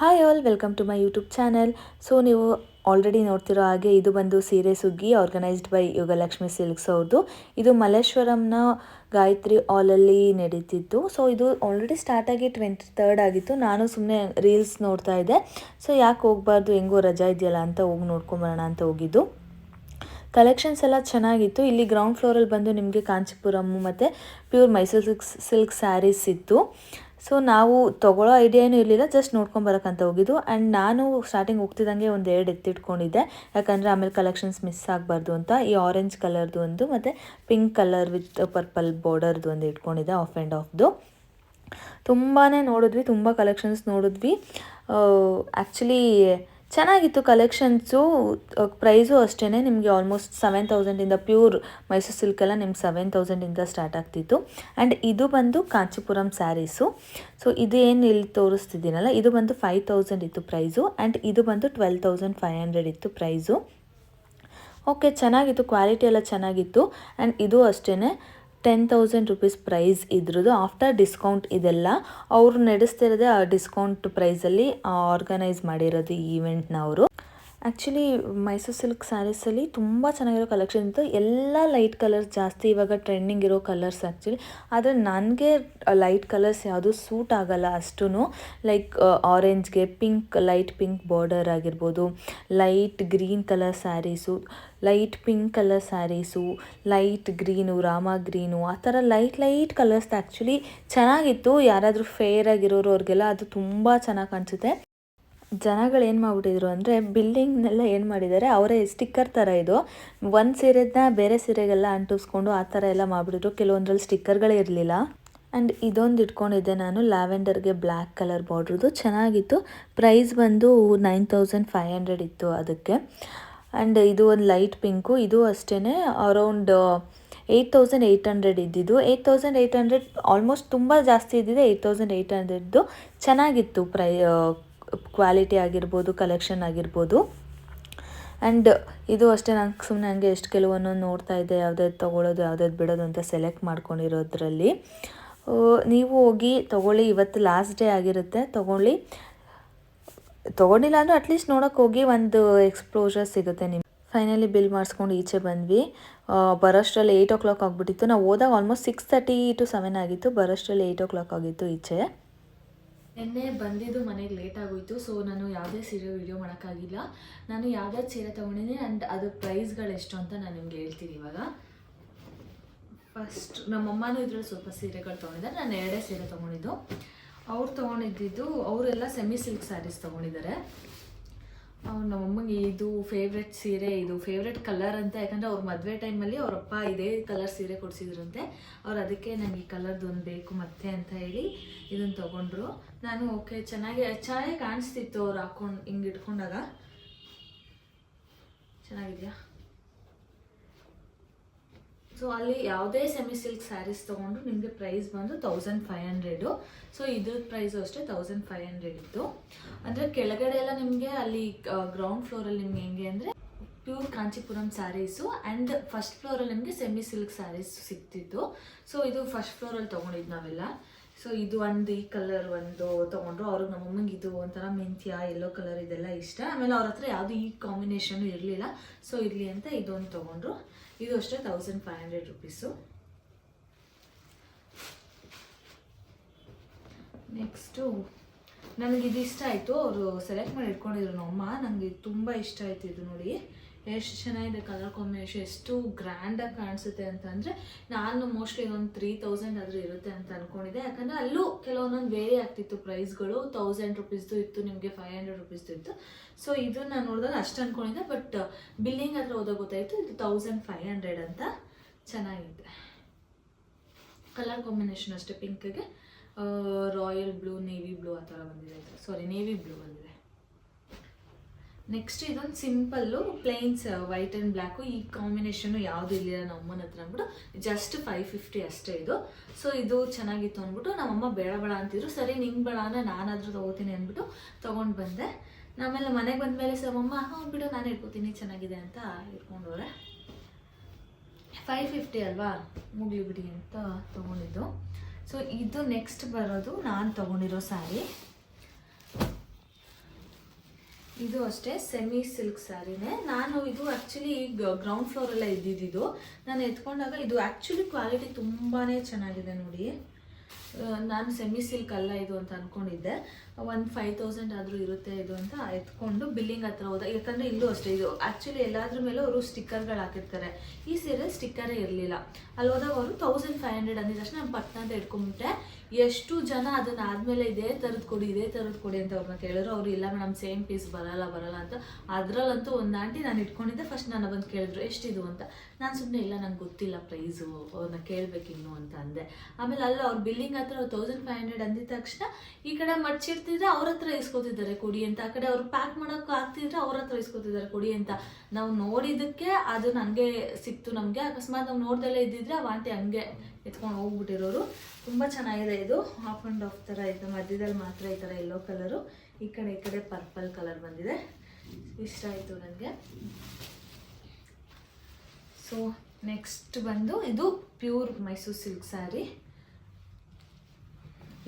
Hi all welcome to my YouTube channel so ನೀವು already ನೋಡ್ತಿರೋ ಹಾಗೆ ಇದು ಬಂದು ಸೀರೆ ಸುಗ್ಗಿ ಆರ್ಗನೈಸ್ಡ್ ಬೈ ಯೋಗಲಕ್ಷ್ಮಿ ಸಿಲ್ಕ್ಸ್ ಅವ್ರದ್ದು. ಇದು ಮಲ್ಲೇಶ್ವರಂನ ಗಾಯತ್ರಿ ಹಾಲಲ್ಲಿ ನಡೀತಿತ್ತು. ಸೊ ಇದು ಆಲ್ರೆಡಿ ಸ್ಟಾರ್ಟ್ ಆಗಿ ಟ್ವೆಂಟಿ ತರ್ಡ್ ಆಗಿತ್ತು. ನಾನು ಸುಮ್ಮನೆ ರೀಲ್ಸ್ ನೋಡ್ತಾ ಇದ್ದೆ. ಸೊ ಯಾಕೆ ಹೋಗ್ಬಾರ್ದು, ಹೆಂಗೋ ರಜಾ ಇದೆಯಲ್ಲ ಅಂತ ಹೋಗಿ ನೋಡ್ಕೊಂಬರೋಣ ಅಂತ ಹೋಗಿದ್ದು. ಕಲೆಕ್ಷನ್ಸ್ ಎಲ್ಲ ಚೆನ್ನಾಗಿತ್ತು. ಇಲ್ಲಿ ಗ್ರೌಂಡ್ ಫ್ಲೋರಲ್ಲಿ ಬಂದು ನಿಮಗೆ ಕಾಂಚಿಪುರಮ್ಮು ಮತ್ತು pure Mysuru silk silk sarees ಇತ್ತು. ಸೊ ನಾವು ತೊಗೊಳ್ಳೋ ಐಡಿಯಾ ಇರಲಿಲ್ಲ ಜಸ್ಟ್ ನೋಡ್ಕೊಂಬರಕ್ಕಂತ ಹೋಗಿದ್ದು. ಆ್ಯಂಡ್ ನಾನು ಸ್ಟಾರ್ಟಿಂಗ್ ಹೋಗ್ತಿದ್ದಂಗೆ ಒಂದು ಎರಡು ಎತ್ತಿಟ್ಕೊಂಡಿದ್ದೆ ಯಾಕಂದರೆ ಆಮೇಲೆ ಕಲೆಕ್ಷನ್ಸ್ ಮಿಸ್ ಆಗಬಾರ್ದು ಅಂತ. ಈ ಆರೆಂಜ್ ಕಲರ್ದು ಒಂದು, ಮತ್ತು ಪಿಂಕ್ ಕಲರ್ ವಿತ್ ಪರ್ಪಲ್ ಬಾರ್ಡರ್ದು ಒಂದು ಇಟ್ಕೊಂಡಿದ್ದೆ ಆಫ್ ಆ್ಯಂಡ್ ಆಫ್ದು ತುಂಬಾ ನೋಡಿದ್ವಿ, ತುಂಬ ಕಲೆಕ್ಷನ್ಸ್ ನೋಡಿದ್ವಿ. ಆ್ಯಕ್ಚುಲಿ ಚೆನ್ನಾಗಿತ್ತು ಕಲೆಕ್ಷನ್ಸು ಪ್ರೈಸು ಅಷ್ಟೇ ನಿಮಗೆ ಆಲ್ಮೋಸ್ಟ್ ಸೆವೆನ್ ತೌಸಂಡಿಂದ ಪ್ಯೂರ್ ಮೈಸೂರು ಸಿಲ್ಕೆಲ್ಲ ನಿಮ್ಗೆ ಸೆವೆನ್ ತೌಸಂಡಿಂದ ಸ್ಟಾರ್ಟ್ ಆಗ್ತಿತ್ತು. ಆ್ಯಂಡ್ ಇದು ಬಂದು ಕಾಂಚಿಪುರಂ ಸ್ಯಾರೀಸು ಸೊ ಇದು ಏನು ಇಲ್ಲಿ ತೋರಿಸ್ತಿದ್ದೀನಲ್ಲ, ಇದು ಬಂದು ಫೈವ್ ತೌಸಂಡ್ ಇತ್ತು ಪ್ರೈಸು ಆ್ಯಂಡ್ ಇದು ಬಂದು ಟ್ವೆಲ್ ತೌಸಂಡ್ ಫೈವ್ ಹಂಡ್ರೆಡ್ ಇತ್ತು ಪ್ರೈಸು ಓಕೆ ಚೆನ್ನಾಗಿತ್ತು ಕ್ವಾಲಿಟಿ ಎಲ್ಲ ಚೆನ್ನಾಗಿತ್ತು. ಆ್ಯಂಡ್ ಇದು ಅಷ್ಟೇ ಟೆನ್ ತೌಸಂಡ್ ರುಪೀಸ್ ಪ್ರೈಸ್ ಇದ್ರದ್ದು ಆಫ್ಟರ್ ಡಿಸ್ಕೌಂಟ್ ಇದೆಲ್ಲ. ಅವರು ನಡೆಸ್ತಿರೋದೇ ಆ ಡಿಸ್ಕೌಂಟ್ ಪ್ರೈಸಲ್ಲಿ ಆರ್ಗನೈಸ್ ಮಾಡಿರೋದು ಈವೆಂಟ್ ಈವೆಂಟ್ನ ಅವರು ಆ್ಯಕ್ಚುಲಿ ಮೈಸೂರು ಸಿಲ್ಕ್ ಸ್ಯಾರೀಸಲ್ಲಿ ತುಂಬ ಚೆನ್ನಾಗಿರೋ ಕಲೆಕ್ಷನ್ ಇತ್ತು. ಎಲ್ಲ ಲೈಟ್ ಕಲರ್ಸ್ ಜಾಸ್ತಿ, ಇವಾಗ ಟ್ರೆಂಡಿಂಗ್ ಇರೋ ಕಲರ್ಸ್ ಆ್ಯಕ್ಚುಲಿ ಆದರೆ ನನಗೆ ಲೈಟ್ ಕಲರ್ಸ್ ಯಾವುದು ಸೂಟ್ ಆಗಲ್ಲ ಅಷ್ಟೂ ಲೈಕ್ ಆರೆಂಜ್ಗೆ ಪಿಂಕ್ ಲೈಟ್ ಪಿಂಕ್ ಬಾರ್ಡರ್ ಆಗಿರ್ಬೋದು light green colour sarees light pink colour sarees light green Rama green ಆ ಥರ ಲೈಟ್ ಲೈಟ್ ಕಲರ್ಸ್ ಆ್ಯಕ್ಚುಲಿ ಚೆನ್ನಾಗಿತ್ತು. ಯಾರಾದರೂ ಫೇರ್ ಆಗಿರೋರು ಅವ್ರಿಗೆಲ್ಲ ಅದು ತುಂಬ ಚೆನ್ನಾಗಿ ಕಾಣಿಸುತ್ತೆ. ಜನಗಳು ಏನು ಮಾಡಿಬಿಟ್ಟಿದ್ರು ಅಂದರೆ ಬಿಲ್ಡಿಂಗ್ನೆಲ್ಲ ಏನು ಮಾಡಿದ್ದಾರೆ, ಅವರೇ ಸ್ಟಿಕ್ಕರ್ ಥರ ಇದು. ಒಂದು ಸೀರೆದನ್ನ ಬೇರೆ ಸೀರೆಗೆಲ್ಲ ಅಂಟಿಸ್ಕೊಂಡು ಆ ಥರ ಎಲ್ಲ ಮಾಡಿಬಿಟ್ಟಿದ್ರು. ಕೆಲವೊಂದ್ರಲ್ಲಿ ಸ್ಟಿಕ್ಕರ್ಗಳೇ ಇರಲಿಲ್ಲ. ಆ್ಯಂಡ್ ಇದೊಂದು ಇಟ್ಕೊಂಡಿದ್ದೆ ನಾನು, ಲ್ಯಾವೆಂಡರ್ಗೆ ಬ್ಲ್ಯಾಕ್ ಕಲರ್ ಬಾರ್ಡ್ರದು. ಚೆನ್ನಾಗಿತ್ತು. ಪ್ರೈಸ್ ಬಂದು ನೈನ್ ತೌಸಂಡ್ ಫೈವ್ ಹಂಡ್ರೆಡ್ ಇತ್ತು ಅದಕ್ಕೆ. ಆ್ಯಂಡ್ ಇದು ಒಂದು ಲೈಟ್ ಪಿಂಕು, ಇದು ಅಷ್ಟೇ around eight thousand eight hundred ಇದ್ದಿದ್ದು. Eight thousand eight hundred almost ತುಂಬ ಜಾಸ್ತಿ ಇದ್ದಿದೆ, ಏಯ್ಟ್ ತೌಸಂಡ್ ಏಯ್ಟ್ ಹಂಡ್ರೆಡ್ದು. ಚೆನ್ನಾಗಿತ್ತು ಪ್ರೈ ಕ್ವಾಲಿಟಿ ಆಗಿರ್ಬೋದು ಕಲೆಕ್ಷನ್ ಆಗಿರ್ಬೋದು. ಆ್ಯಂಡ್ ಇದು ಅಷ್ಟೇ ನಂಗೆ ಸುಮ್ಮನೆ ಹಂಗೆ ಎಷ್ಟು ಕೆಲವೊಂದೊಂದು ನೋಡ್ತಾ ಇದ್ದೆ ಯಾವ್ದಾದ್ರು ತೊಗೊಳೋದು ಯಾವ್ದಾದ್ರು ಬಿಡೋದು ಅಂತ ಸೆಲೆಕ್ಟ್ ಮಾಡ್ಕೊಂಡಿರೋದ್ರಲ್ಲಿ. ನೀವು ಹೋಗಿ ತೊಗೊಳ್ಳಿ, ಇವತ್ತು ಲಾಸ್ಟ್ ಡೇ ಆಗಿರುತ್ತೆ, ತೊಗೊಳ್ಳಿ. ತೊಗೊಂಡಿಲ್ಲ ಅಂದರೆ ಅಟ್ಲೀಸ್ಟ್ ನೋಡೋಕೆ ಹೋಗಿ ಒಂದು ಎಕ್ಸ್ಪ್ಲೋಜರ್ ಸಿಗುತ್ತೆ ನಿಮ್ಮ ಫೈನಲಿ ಬಿಲ್ ಮಾಡಿಸ್ಕೊಂಡು ಈಚೆ ಬಂದ್ವಿ. ಬರೋಷ್ಟರಲ್ಲಿ ಏಯ್ಟ್ ಓ ಕ್ಲಾಕ್ ಆಗಿಬಿಟ್ಟಿತ್ತು. ನಾವು ಹೋದಾಗ almost six thirty to seven ಆಗಿತ್ತು. ಬರೋಷ್ಟರಲ್ಲಿ ಏಯ್ಟ್ ಓ ಕ್ಲಾಕ್ ಆಗಿತ್ತು ಈಚೆ. ನಿನ್ನೆ ಬಂದಿದ್ದು ಮನೆಗೆ ಲೇಟ್ ಆಗೋಯ್ತು ಸೊ ನಾನು ಯಾವುದೇ ಸೀರೆ ವಿಡಿಯೋ ಮಾಡೋಕ್ಕಾಗಿಲ್ಲ. ನಾನು ಯಾವ್ದಾದ್ರು ಸೀರೆ ತೊಗೊಂಡಿದ್ದೆ ಆ್ಯಂಡ್ ಅದು ಪ್ರೈಸ್ಗಳು ಎಷ್ಟು ಅಂತ ನಾನು ನಿಮ್ಗೆ ಹೇಳ್ತೀನಿ ಇವಾಗ. ಫಸ್ಟ್ ನಮ್ಮಮ್ಮನೂ ಇದ್ರಲ್ಲಿ ಸ್ವಲ್ಪ ಸೀರೆಗಳು ತೊಗೊಂಡಿದ್ದಾರೆ, ನಾನು ಎರಡೇ ಸೀರೆ ತೊಗೊಂಡಿದ್ದು. ಅವ್ರು ತೊಗೊಂಡಿದ್ದು, ಅವರೆಲ್ಲ ಸೆಮಿ ಸಿಲ್ಕ್ ಸ್ಯಾರೀಸ್ ತೊಗೊಂಡಿದ್ದಾರೆ. ನಮ್ಮಮ್ಮಗೆ ಇದು ಫೇವ್ರೆಟ್ ಸೀರೆ, ಇದು ಫೇವ್ರೆಟ್ ಕಲರ್ ಅಂತ. ಯಾಕಂದರೆ ಅವ್ರ ಮದುವೆ ಟೈಮಲ್ಲಿ ಅವರಪ್ಪ ಇದೇ ಕಲರ್ ಸೀರೆ ಕೊಡಿಸಿದ್ರಂತೆ. ಅವ್ರು ಅದಕ್ಕೆ ನನಗೆ ಈ ಕಲರ್ದು ಒಂದು ಬೇಕು ಮತ್ತೆ ಅಂತ ಹೇಳಿ ಇದನ್ನು ತೊಗೊಂಡ್ರು. ನಾನು ಓಕೆ ಚೆನ್ನಾಗಿ ಚೆನ್ನಾಗಿ ಕಾಣಿಸ್ತಿತ್ತು ಅವ್ರು ಹಾಕೊಂಡು, ಹಿಂಗೆ ಇಟ್ಕೊಂಡಾಗ. ಚೆನ್ನಾಗಿದೆಯಾ? ಸೊ ಅಲ್ಲಿ ಯಾವುದೇ ಸೆಮಿ ಸಿಲ್ಕ್ ಸ್ಯಾರೀಸ್ ತೊಗೊಂಡ್ರು ನಿಮಗೆ ಪ್ರೈಸ್ ಬಂದು ತೌಸಂಡ್ ಫೈವ್ ಹಂಡ್ರೆಡು ಸೊ ಇದ್ರ ಪ್ರೈಸು ಅಷ್ಟೇ ತೌಸಂಡ್ ಫೈವ್ ಹಂಡ್ರೆಡ್ ಇತ್ತು. ಅಂದರೆ ಕೆಳಗಡೆ ಎಲ್ಲ ನಿಮಗೆ ಅಲ್ಲಿ ಗ್ರೌಂಡ್ ಫ್ಲೋರಲ್ಲಿ ನಿಮ್ಗೆ ಹೆಂಗೆ ಅಂದರೆ pure Kanchipuram sarees and first ಫ್ಲೋರಲ್ಲಿ ನಿಮಗೆ ಸೆಮಿ ಸಿಲ್ಕ್ ಸ್ಯಾರೀಸ್ ಸಿಗ್ತಿತ್ತು. ಸೊ ಇದು ಫಸ್ಟ್ ಫ್ಲೋರಲ್ಲಿ ತೊಗೊಂಡಿದ್ದು ನಾವೆಲ್ಲ. ಸೊ ಇದು ಒಂದು, ಈ ಕಲರ್ ಒಂದು ತೊಗೊಂಡ್ರು. ಅವ್ರಿಗೆ ನಮ್ಮಮ್ಮಂಗೆ ಇದು ಒಂಥರ ಮೆಂತ್ಯ ಎಲ್ಲೋ ಕಲರ್ ಇದೆಲ್ಲ ಇಷ್ಟ. ಆಮೇಲೆ ಅವ್ರ ಹತ್ರ ಯಾವುದು ಈ ಕಾಂಬಿನೇಷನ್ ಇರಲಿಲ್ಲ. ಸೊ ಇರಲಿ ಅಂತ ಇದೊಂದು ತೊಗೊಂಡ್ರು. ಇದು ಅಷ್ಟೇ thousand five hundred rupees next ನನಗೆ ಇದು ಇಷ್ಟ ಆಯಿತು. ಅವರು ಸೆಲೆಕ್ಟ್ ಮಾಡಿ ಇಟ್ಕೊಂಡಿದ್ರು ನಮ್ಮಮ್ಮ ನನಗೆ ತುಂಬ ಇಷ್ಟ ಆಯಿತು ಇದು ನೋಡಿ. ಎಷ್ಟು ಚೆನ್ನಾಗಿದೆ ಕಲರ್ ಕಾಂಬಿನೇಷನ್ ಎಷ್ಟು ಗ್ರ್ಯಾಂಡಾಗಿ ಕಾಣಿಸುತ್ತೆ ಅಂತಂದರೆ ನಾನು ಮೋಸ್ಟ್ಲಿ ಒಂದು ತ್ರೀ ತೌಸಂಡ್ ಆದರೂ ಇರುತ್ತೆ ಅಂತ ಅಂದ್ಕೊಂಡಿದ್ದೆ ಯಾಕಂದರೆ ಅಲ್ಲೂ ಕೆಲವೊಂದೊಂದು ವೇರಿ ಆಗ್ತಿತ್ತು ಪ್ರೈಸ್ಗಳು ತೌಸಂಡ್ ರುಪೀಸ್ದು ಇತ್ತು, ನಿಮಗೆ ಫೈವ್ ಹಂಡ್ರೆಡ್ ರುಪೀಸ್ದು ಇತ್ತು. ಸೊ ಇದು ನಾನು ನೋಡಿದಾಗ ಅಷ್ಟು ಅಂದ್ಕೊಂಡಿದ್ದೆ ಬಟ್ ಬಿಲ್ಲಿಂಗ್ ಹತ್ರ ಹೋದಾಗ ಗೊತ್ತಾಯಿತು, ಇದು ತೌಸಂಡ್ ಫೈವ್ ಹಂಡ್ರೆಡ್ ಅಂತ ಚೆನ್ನಾಗಿದೆ. ಕಲರ್ ಕಾಂಬಿನೇಷನ್ ಅಷ್ಟೇ ಪಿಂಕ್ಗೆ ರಾಯಲ್ ಬ್ಲೂ ನೇವಿ ಬ್ಲೂ ಆ ಥರ ಬಂದಿದೆ. ಸಾರಿ ನೇವಿ ಬ್ಲೂ ಬಂದಿದೆ. ನೆಕ್ಸ್ಟ್ ಇದೊಂದು simple plains white and black ಈ ಕಾಂಬಿನೇಷನು ಯಾವುದು ಇಲ್ಲ ನಮ್ಮನ ಹತ್ರ ಅಂದ್ಬಿಟ್ಟು ಜಸ್ಟ್ ಫೈವ್ ಫಿಫ್ಟಿ ಅಷ್ಟೇ ಇದು. ಸೊ ಇದು ಚೆನ್ನಾಗಿತ್ತು ಅಂದ್ಬಿಟ್ಟು ನಮ್ಮಮ್ಮ ಬೇಡ ಬೇಡ ಅಂತಿದ್ರು. ಸರಿ, ನಿಂಗೆ ಬೇಡ ಅಂದರೆ ನಾನಾದರೂ ತೊಗೋತೀನಿ ಅಂದ್ಬಿಟ್ಟು ತೊಗೊಂಡು ಬಂದೆ. ಆಮೇಲೆ ಮನೆಗೆ ಬಂದಮೇಲೆ ನಮ್ಮಮ್ಮ ಹಾಂ, ಬಿಡು, ನಾನು ಇಟ್ಕೋತೀನಿ, ಚೆನ್ನಾಗಿದೆ ಅಂತ ಇಟ್ಕೊಂಡವ್ರೆ. ಫೈವ್ ಫಿಫ್ಟಿ ಅಲ್ವಾ? ಮುಗ್ಲಿ ಬಿಡಿ ಅಂತ ತೊಗೊಂಡಿದ್ದು. ಸೊ ಇದು ನೆಕ್ಸ್ಟ್ ಬರೋದು ನಾನು ತೊಗೊಂಡಿರೋ ಸ್ಯಾರಿ ಇದು ಅಷ್ಟೇ ಸೆಮಿ ಸಿಲ್ಕ್ ಸ್ಯಾರಿನೇ ನಾನು ಇದು ಆ್ಯಕ್ಚುಲಿ ಗ್ರೌಂಡ್ ಫ್ಲೋರೆಲ್ಲ ಇದ್ದಿದ್ದು ನಾನು ಎತ್ಕೊಂಡಾಗ ಇದು ಆ್ಯಕ್ಚುಲಿ ಕ್ವಾಲಿಟಿ ತುಂಬಾ ಚೆನ್ನಾಗಿದೆ ನೋಡಿ. ನಾನು ಸೆಮಿ ಸಿಲ್ಕ್ ಅಲ್ಲ ಇದು ಅಂತ ಅಂದ್ಕೊಂಡಿದ್ದೆ ಒಂದು ಫೈವ್ ತೌಸಂಡ್ ಆದರೂ ಇರುತ್ತೆ ಇದು ಅಂತ ಎತ್ಕೊಂಡು ಬಿಲ್ಲಿಂಗ್ ಹತ್ರ ಹೋದ. ಯಾಕಂದರೆ ಇಲ್ಲೂ ಅಷ್ಟೇ, ಇದು ಆ್ಯಕ್ಚುಲಿ ಎಲ್ಲಾದ್ರ ಮೇಲೆ ಅವರು ಸ್ಟಿಕ್ಕರ್ಗಳು ಹಾಕಿರ್ತಾರೆ. ಈ ಸೀರೆ ಸ್ಟಿಕ್ಕರೇ ಇರಲಿಲ್ಲ. ಅಲ್ಲಿ ಹೋದಾಗ ಅವರು ತೌಸಂಡ್ ಫೈವ್ ಹಂಡ್ರೆಡ್ ಅಂದಿದ ತಕ್ಷಣ ನಾನು ಪಟ್ನ ಅಂತ ಇಟ್ಕೊಂಡ್ಬಿಟ್ಟೆ ಎಷ್ಟು ಜನ ಅದನ್ನ ಆದಮೇಲೆ ಇದೇ ಥರದ್ದು ಕೊಡಿ, ಇದೇ ಥರದ್ದು ಕೊಡಿ ಅಂತ ಅವ್ರನ್ನ ಕೇಳಿದ್ರು. ಅವರು, ಇಲ್ಲ ಮೇಡಮ್ ಸೇಮ್ ಪೀಸ್ ಬರಲ್ಲ ಬರಲ್ಲ ಅಂತ. ಅದರಲ್ಲಂತೂ ಒಂದು ಆಂಟಿ ನಾನು ಇಟ್ಕೊಂಡಿದ್ದೆ. ಫಸ್ಟ್ ನಾನು ಬಂದು ಕೇಳಿದ್ರು ಎಷ್ಟಿದು ಅಂತ. ನಾನು ಸುಮ್ಮನೆ ಇಲ್ಲ, ನಂಗೆ ಗೊತ್ತಿಲ್ಲ ಪ್ರೈಸು ಅವ್ರನ್ನ ಕೇಳಬೇಕಿನ್ನು ಅಂತ ಅಂದೆ. ಆಮೇಲೆ ಅಲ್ಲ ಅವ್ರು ಬಿಲ್ಲಿಂಗ್ ಹತ್ರ ತೌಸಂಡ್ ಫೈವ್ ಹಂಡ್ರೆಡ್ ಅಂದಿದ ತಕ್ಷಣ ಈ ಕಡೆ ಮಡ್ಚಿರ್ತಿದ್ರೆ ಅವ್ರ ಹತ್ರ ಇಸ್ಕೋತಿದ್ದಾರೆ ಕೊಡಿ ಅಂತ. ಆ ಕಡೆ ಅವ್ರು ಪ್ಯಾಕ್ ಮಾಡೋಕೆ ಆಗ್ತಿದ್ರೆ ಅವ್ರ ಹತ್ರ ಇಸ್ಕೋತಿದ್ದಾರೆ ಕೊಡಿ ಅಂತ. ನಾವು ನೋಡಿದ್ದಕ್ಕೆ ಅದು ನನಗೆ ಸಿಕ್ತು ನಮಗೆ. ಅಕಸ್ಮಾತ್ ನಾವು ನೋಡ್ದಲ್ಲೇ ಇದ್ದಿದ್ರೆ ಆ ವಾಂಟಿ ಹಂಗೆ ಎತ್ಕೊಂಡು ಹೋಗ್ಬಿಟ್ಟಿರೋರು. ತುಂಬ ಚೆನ್ನಾಗಿದೆ ಇದು. ಹಾಫ್ ಆ್ಯಂಡ್ ಆಫ್ ಥರ ಇದೆ. ಮಧ್ಯದಲ್ಲಿ ಮಾತ್ರ ಈ ಥರ ಯೆಲ್ಲೋ ಕಲರು ಈ ಕಡೆ ಈ ಕಡೆ ಪರ್ಪಲ್ ಕಲರ್ ಬಂದಿದೆ. ಇಷ್ಟ ಆಯಿತು ನನಗೆ ಸೊ ನೆಕ್ಸ್ಟ್ ಬಂದು ಇದು ಪ್ಯೂರ್ ಮೈಸೂರು ಸಿಲ್ಕ್ ಸ್ಯಾರಿ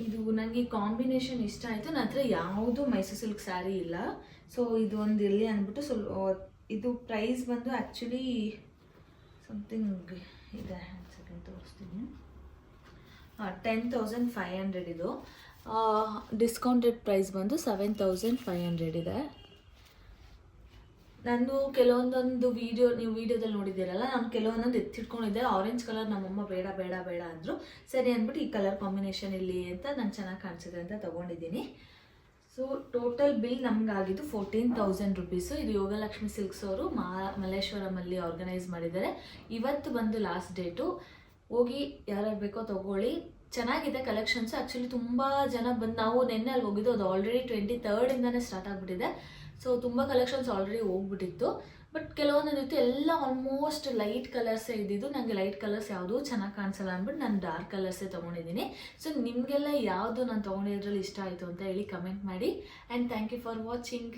ಇದು ನನಗೆ ಕಾಂಬಿನೇಷನ್ ಇಷ್ಟ ಆಯಿತು. ನನ್ನ ಹತ್ರ ಯಾವುದು ಮೈಸೂರು ಸಿಲ್ಕ್ ಸ್ಯಾರಿ ಇಲ್ಲ. ಸೊ ಇದು ಒಂದು ಇರಲಿ ಅಂದ್ಬಿಟ್ಟು ಸ್ವಲ್ಪ ಇದು ಪ್ರೈಸ್ ಬಂದು ಆ್ಯಕ್ಚುಲಿ ಸಮಥಿಂಗ್ ಇದೆ. ಸೆಕೆಂಡ್ ತೋರಿಸ್ತೀನಿ. ಟೆನ್ ತೌಸಂಡ್ ಫೈವ್ ಹಂಡ್ರೆಡ್ ಇದು. ಡಿಸ್ಕೌಂಟೆಡ್ ಪ್ರೈಸ್ ಬಂದು ಸೆವೆನ್ ತೌಸಂಡ್ ಫೈವ್ ಹಂಡ್ರೆಡ್ ಇದೆ. ನಾನು ಕೆಲವೊಂದೊಂದು ವಿಡಿಯೋ ನೀವು ವಿಡಿಯೋದಲ್ಲಿ ನೋಡಿದ್ದೀರಲ್ಲ, ನಾನು ಕೆಲವೊಂದೊಂದು ಎತ್ತಿಟ್ಕೊಂಡಿದ್ದೆ. ಆರೆಂಜ್ ಕಲರ್ ನಮ್ಮಮ್ಮ ಬೇಡ ಬೇಡ ಬೇಡ ಅಂದರು. ಸರಿ ಅಂದ್ಬಿಟ್ಟು ಈ ಕಲರ್ ಕಾಂಬಿನೇಷನ್ ಇಲ್ಲಿ ಅಂತ ನಾನು ಚೆನ್ನಾಗಿ ಕಾಣಿಸಿದೆ ಅಂತ ತೊಗೊಂಡಿದ್ದೀನಿ. ಸೊ ಟೋಟಲ್ ಬಿಲ್ ನಮಗಾಗಿದ್ದು ಫೋರ್ಟೀನ್ ತೌಸಂಡ್ ರುಪೀಸು ಇದು ಯೋಗಲಕ್ಷ್ಮಿ ಸಿಲ್ಕ್ಸ್ ಅವರು ಮಾ, ಮಲ್ಲೇಶ್ವರಮಲ್ಲಿ ಆರ್ಗನೈಸ್ ಮಾಡಿದ್ದಾರೆ. ಇವತ್ತು ಬಂದು ಲಾಸ್ಟ್ ಡೇಟು ಹೋಗಿ ಯಾರ್ಯಾರು ಬೇಕೋ ತೊಗೊಳ್ಳಿ. ಚೆನ್ನಾಗಿದೆ ಕಲೆಕ್ಷನ್ಸು ಆ್ಯಕ್ಚುಲಿ ತುಂಬ ಜನ ಬಂದು ನಾವು ನಿನ್ನೆ ಅಲ್ಲಿ ಹೋಗಿದ್ದು, ಅದು ಆಲ್ರೆಡಿ ಟ್ವೆಂಟಿ ತರ್ಡಿಂದನೇ ಸ್ಟಾರ್ಟ್ ಆಗಿಬಿಟ್ಟಿದೆ. ಸೊ ತುಂಬ ಕಲೆಕ್ಷನ್ಸ್ ಆಲ್ರೆಡಿ ಹೋಗ್ಬಿಟ್ಟಿತ್ತು. ಬಟ್ ಕೆಲವೊಂದಿತ್ತು ಎಲ್ಲ ಆಲ್ಮೋಸ್ಟ್ ಲೈಟ್ ಕಲರ್ಸೇ ಇದ್ದಿದ್ದು ನನಗೆ ಲೈಟ್ ಕಲರ್ಸ್ ಯಾವುದೂ ಚೆನ್ನಾಗಿ ಕಾಣಿಸಲ್ಲ ಅಂದ್ಬಿಟ್ಟು ನಾನು ಡಾರ್ಕ್ ಕಲರ್ಸೇ ತೊಗೊಂಡಿದ್ದೀನಿ. ಸೊ ನಿಮಗೆಲ್ಲ ಯಾವುದು ನಾನು ತೊಗೊಂಡಿದ್ರಲ್ಲಿ ಇಷ್ಟ ಆಯಿತು ಅಂತ ಹೇಳಿ ಕಮೆಂಟ್ ಮಾಡಿ. And thank you for watching